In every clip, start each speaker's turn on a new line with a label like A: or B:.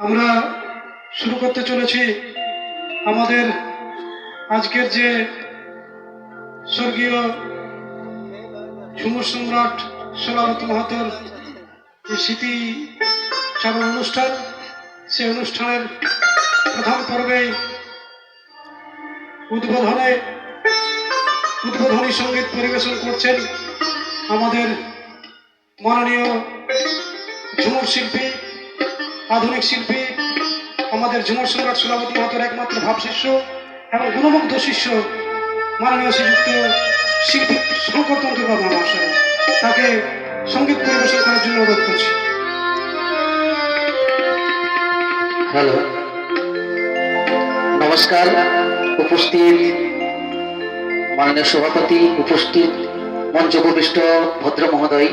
A: আমরা শুরু করতে চলেছি আমাদের আজকের যে স্বর্গীয় ঝুমুর সম্রাট সোলাবত মাহাতোর যে স্মৃতি চারণ অনুষ্ঠান, সেই অনুষ্ঠানের প্রধান পর্বে উদ্বোধনে উদ্বোধনী সংগীত পরিবেশন করছেন আমাদের মাননীয় ঝুমুর শিল্পী, আধুনিক শিল্পী আমাদের ঝুমুর সম্রাট সুলাবতী মাহাতোর একমাত্র ভাবশিষ্য এবং গুণমুগ্ধ শিষ্য মাননীয় শ্রীযুক্ত শিল্পী শঙ্কর তন্ত্রবাবু মহাশয়। তাকে সংগীত পরিবেশন করার জন্য অনুরোধ করছি।
B: হ্যালো। নমস্কার। উপস্থিত মাননীয় সভাপতি, উপস্থিত মঞ্চ ভদ্র মহোদয়।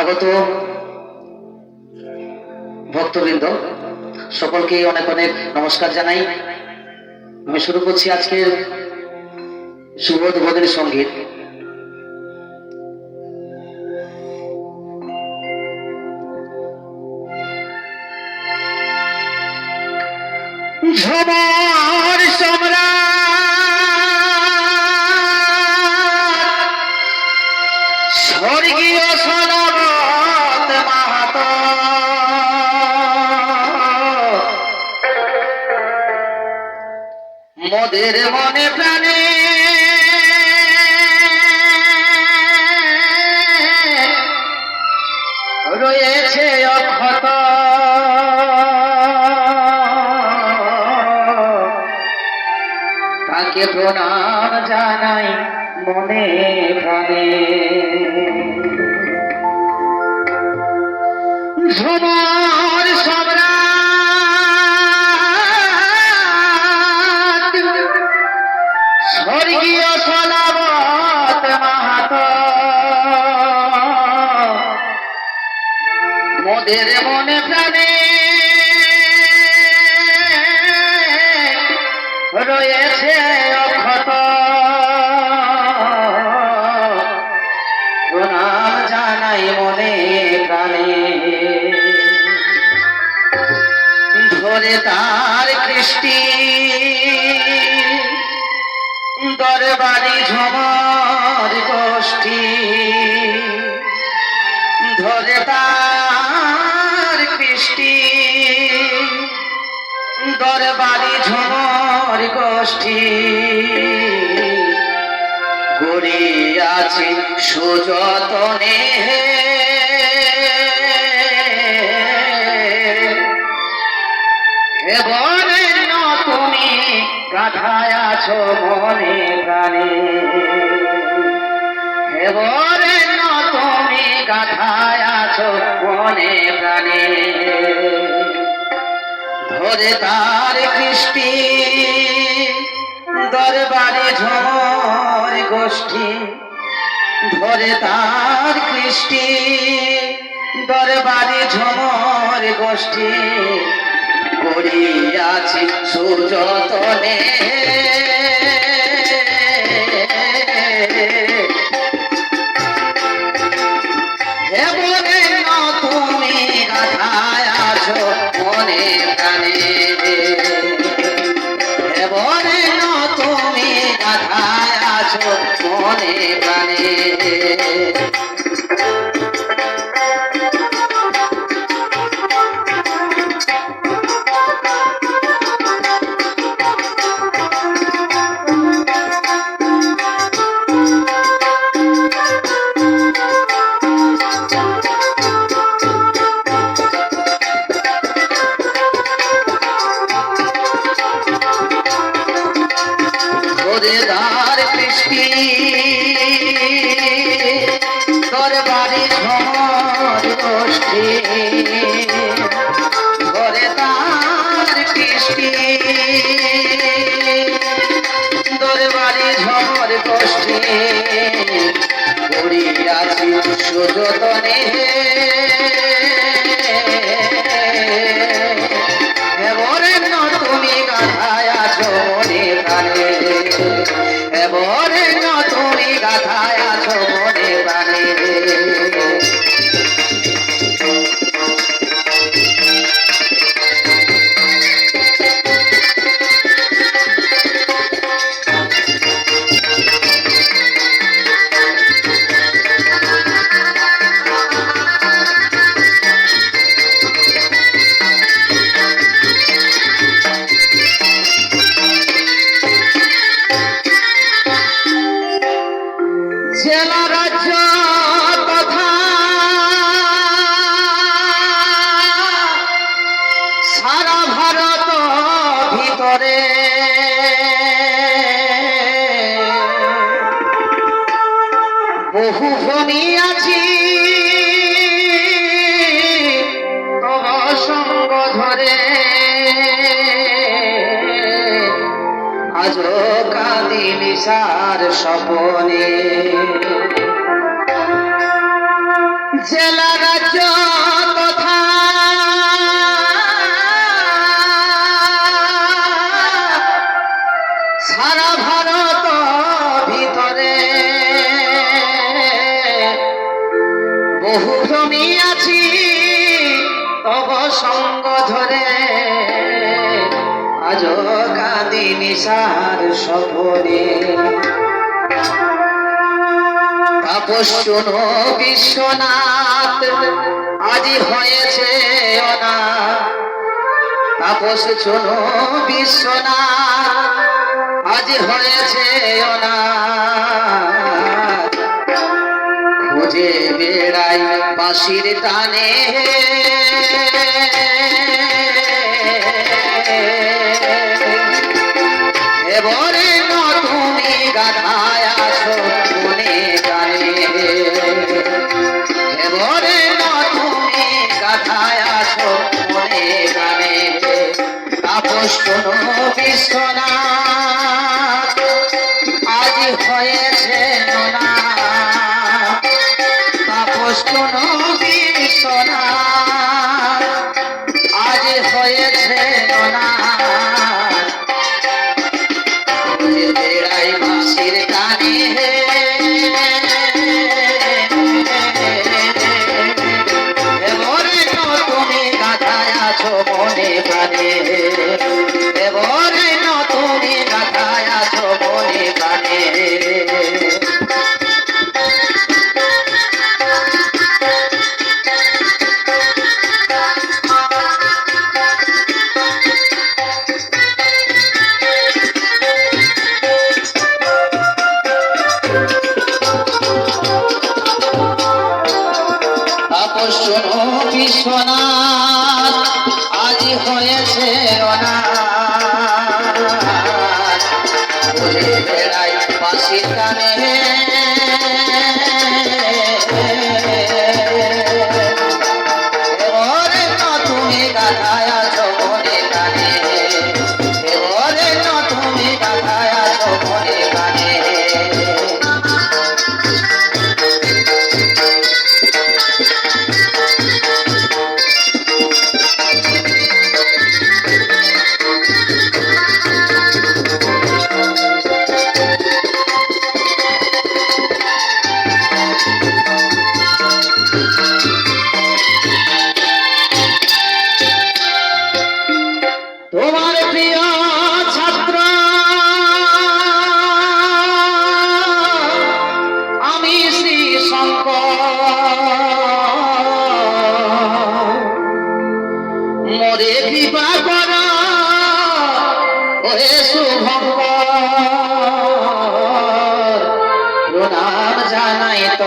B: আগত ভক্তবৃন্দ, সকলকে অনেক অনেক নমস্কার জানাই। আমি শুরু করছি আজকের শুভ উদ্বোধনী সংগীত। ঝমর সম্রাট, স্বর্গীয় সদাবত মাহাত মোদের মনে প্রাণে। রয়েছে অক্ষত। তাকে প্রণাম জানাই মনে প্রাণে। ঝুমর সম্রাট মোদের মনে প্রাণে রয়েছে অক্ষত। জানাই মনে প্রাণে। ধরে তার কৃষ্টি। দরবারি ঝমর দরবারি ঝমর গোষ্ঠী। গড়িয়াছে সুযতনে হে। তুমি গাথায় আছো মনে প্রাণে। হে তুমি গাথায় আছো মনে প্রাণে। ধরে তার কৃষ্টি দরবারে ঝড় গোষ্ঠী। ধরে তার কৃষ্টি দরবারে ঝমর গোষ্ঠী। সুযতনে হে মনে প্রাণে। ধরে তার কৃষ্টি দরবারি ঝড় গোষ্ঠী পড়িয়াছি সুযতনে। তুমি গাথায় আছো মনে প্রাণে। এবরেণ্য বহু আছি। তব সঙ্গ ধরে। আজ কাঁদি নিশার সপনে জেলা শোনো। বিশ্বনাথ আজি হয়েছে অনাথ। তাপস শোনো। বিশ্বনাথ আজ হয়েছে অনাথ। খুঁজে বেড়াই বাঁশির টানে। তাপস কোনো আজ হয়েছে তাপস কোনো বিশ্বনাথ আজ হয়েছে না মনে প্রাণে। এবারে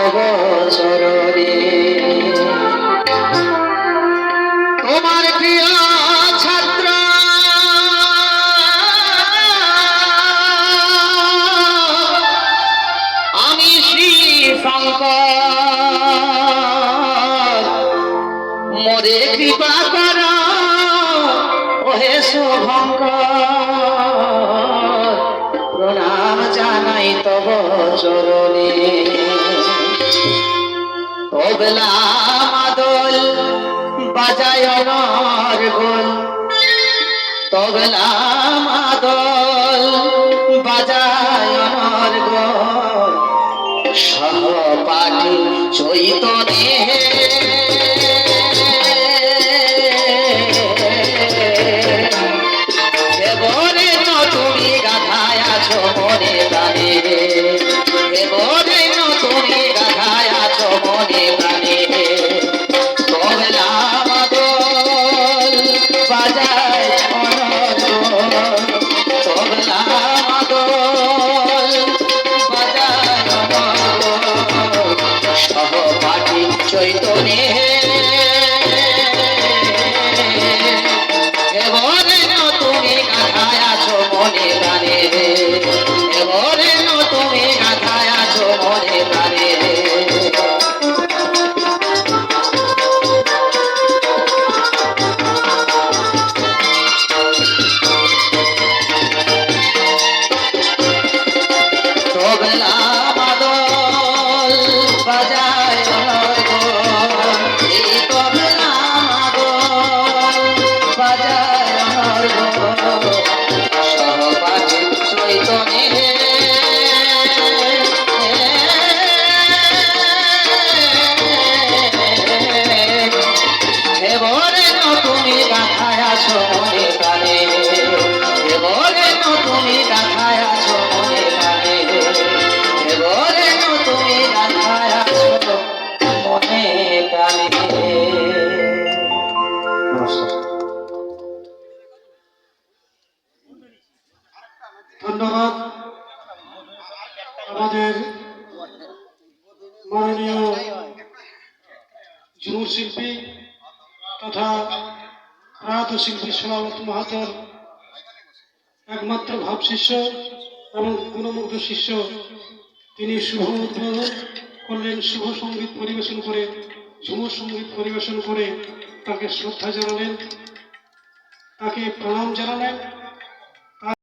B: জানাই তব চরণে তোমার প্রিয় ছাত্র। আমি শ্রী শঙ্কর মোরে কৃপা কর, ওহে শুভঙ্কর। প্রণাম জানাই তব চরণে। তবলা মাদল বাজায় অনর গোল। তবলা মাদল বাজায় অনর গোল। সহপাঠী চৈতনে তুমি গাথায় আছো মনে প্রাণে
A: শিল্পী তথা প্রয়াত শিল্পী সোনামত মাহাতর একমাত্র ভাব শিষ্য এবং গুণমুগ্ধ শিষ্য। তিনি শুভ উদ্বোধন করলেন শুভ সংগীত পরিবেশন করে, ঝুমুর সংগীত পরিবেশন করে তাকে শ্রদ্ধা জানালেন, তাকে প্রণাম জানালেন